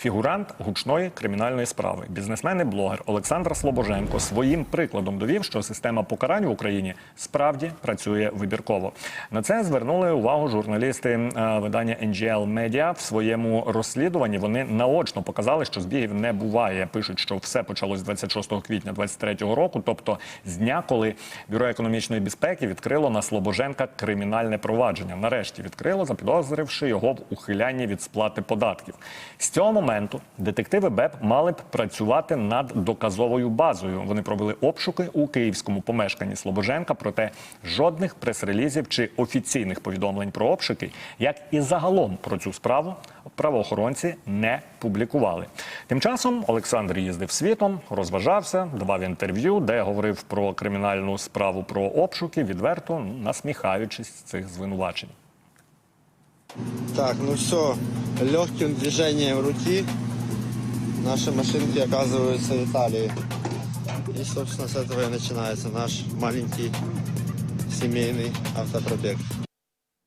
Фігурант гучної кримінальної справи, бізнесмен і блогер Олександр Слобоженко своїм прикладом довів, що система покарань в Україні справді працює вибірково. На це звернули увагу журналісти е, видання NGL Media в своєму розслідуванні. Вони наочно показали, що збігів не буває. Пишуть, що все почалось 26 квітня 2023 року, тобто з дня, коли бюро економічної безпеки відкрило на Слобоженка кримінальне провадження. Нарешті відкрило, запідозривши його в ухилянні від сплати податків. З цього моменту детективи БЕП мали б працювати над доказовою базою. Вони провели обшуки у київському помешканні Слобоженка, проте жодних прес-релізів чи офіційних повідомлень про обшуки, як і загалом про цю справу, правоохоронці не публікували. Тим часом Олександр їздив світом, розважався, давав інтерв'ю, де говорив про кримінальну справу про обшуки, відверто насміхаючись з цих звинувачень. Так, ну все, легким движением руки наши машинки оказываются в Италии. И, собственно, с этого и начинается наш маленький семейный автопробег.